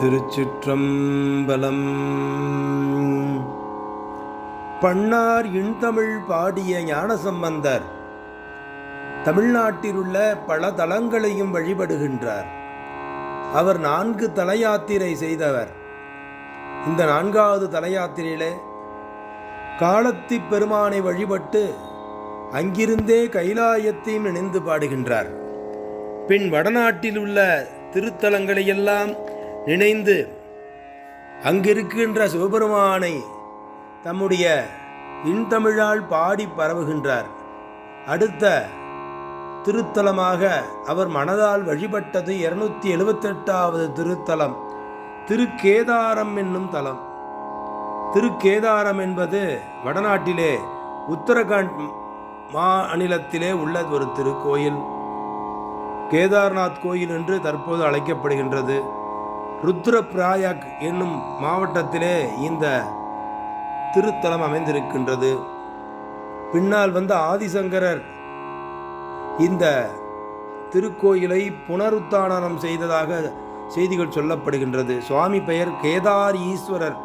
திருச்சிற்றம்பலம். பண்ணார் இன்தமிழ் பாடிய ஞானசம்பந்தர். தமிழ்நாட்டிலுள்ள பல தலங்களையும் வழிபடுகின்றார். அவர் நான்கு தலயாத்திரை செய்தவர். இந்த நான்காவது தலயாத்திரையிலே காலத்தி பெருமானை வழிபட்டு அங்கிருந்தே கைலாயத்தையும் இணைந்து பாடுகின்றார். பின் வடநாட்டில் உள்ள திருத்தலங்களையெல்லாம் நினைந்து அங்கிருக்கின்ற சிவபெருமானை தம்முடைய இன்தமிழால் பாடி பரவுகின்றார். அடுத்த திருத்தலமாக அவர் மனதால் வழிபட்டது இருநூத்தி எழுபத்தெட்டாவது திருத்தலம். திருக்கேதாரம் என்னும் தலம். திருக்கேதாரம் என்பது வடநாட்டிலே உத்தரகாண்ட் மாநிலத்திலே உள்ள ஒரு திருக்கோயில். கேதார்நாத் கோயில் என்று தற்போது அழைக்கப்படுகின்றது. ருத்ரபிராயக் என்னும் மாவட்டத்திலே இந்த திருத்தலம் அமைந்திருக்கின்றது. பின்னால் வந்த ஆதிசங்கரர் இந்த திருக்கோயிலை புனருத்தானம் செய்ததாக செய்திகள் சொல்லப்படுகின்றது. சுவாமி பெயர் கேதார் ஈஸ்வரர்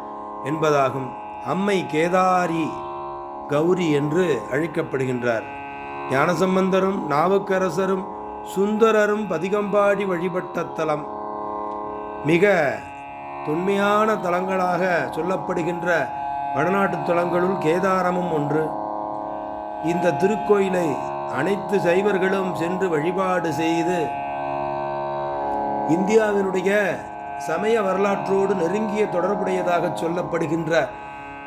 என்பதாகும். அம்மை கேதாரி கௌரி என்று அழைக்கப்படுகின்றார். ஞானசம்பந்தரும் நாவுக்கரசரும் சுந்தரரும் பதிகம்பாடி வழிபட்ட தலம். மிக தொன்மையான தலங்களாக சொல்லப்படுகின்ற வடநாட்டு தலங்களுள் கேதாரமும் ஒன்று. இந்த திருக்கோயிலை அனைத்து சைவர்களும் சென்று வழிபாடு செய்து இந்தியாவினுடைய சமய வரலாற்றோடு நெருங்கிய தொடர்புடையதாக சொல்லப்படுகின்ற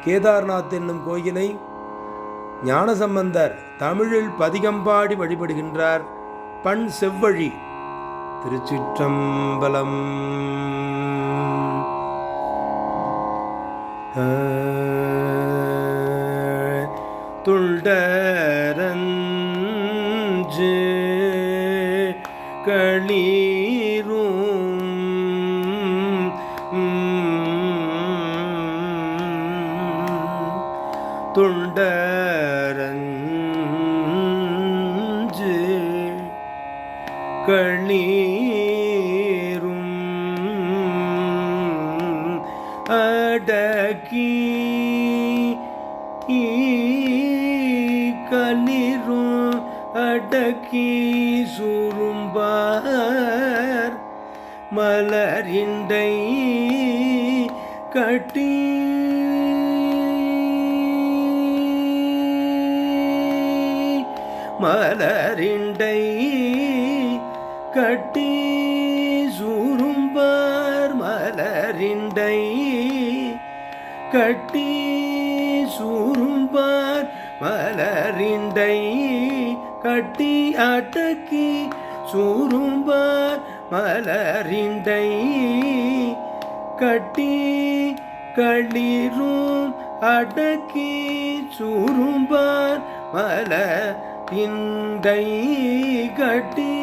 கேதார்நாத் என்னும் கோயிலை ஞானசம்பந்தர் தமிழில் பதிகம்பாடி வழிபடுகின்றார். பண் செவ்வழி திருச்சிற்றம்பலம். துண்டரஞ்சு களீரும். துண்டரஞ்சு கண்ணீரும் அடக்கி கண்ணீரும் அடக்கி சுரும்பார். மலரிண்டை கட்டி மலரிண்டை கட்டி சூரும்பார் மலரிண்டை கட்டி சூரும்பார் மலரிண்டை கட்டி அடக்கி சூரும்பார் மலரிண்டை கட்டி களிரும் அடக்கி சூரும்பார் மல இண்டை கட்டி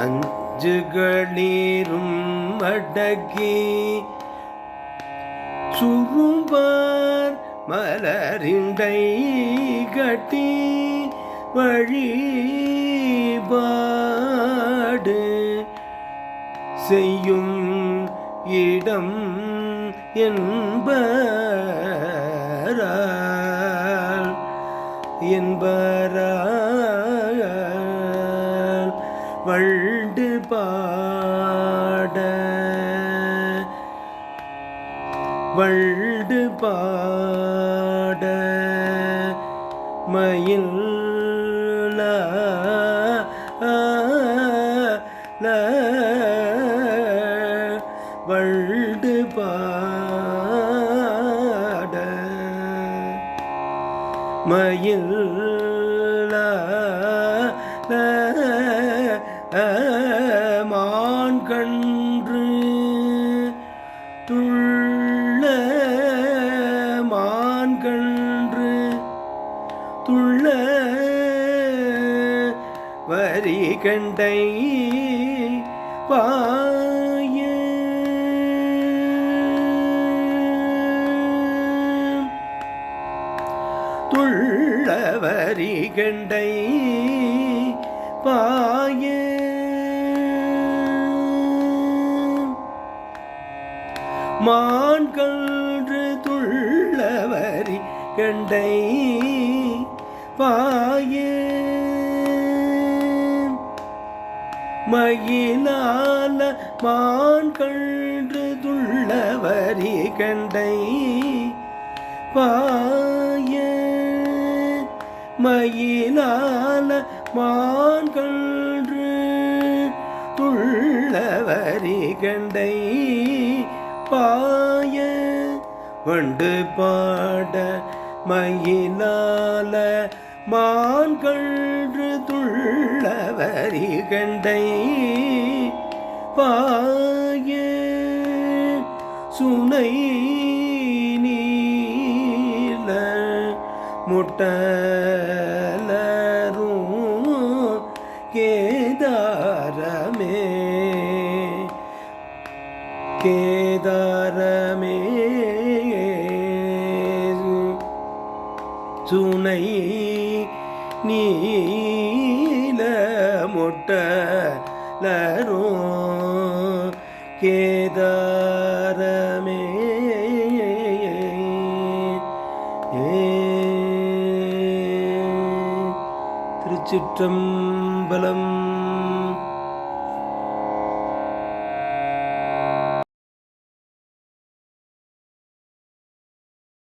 அஞ்சுகளீரும் அடக்கி சுரும்பார் மலரிண்டை கட்டி வழிபாடு செய்யும் இடம் என்பரால் என்பரால் வள் பாட மயில் வண்டு பாட மயில் கண்டை பாய துள்ளவரி கண்டை பாய மான்கன்று துள்ளவரி கண்டை பாயே மயிலால மான் கண்டுள்ளவரி கண்டை. பாய மயிலால மான்கன்று துள்ளவரி கண்டை. பாய வண்டு பாட மயிலால மான்கன்று துள்ளவரி கண்டை பாய சுனை நீல முட்டலரும் கேதாரமே கேதாரமே சுனை நீல முட்டலரும் கேதாரமே. திருச்சிற்றம்பலம்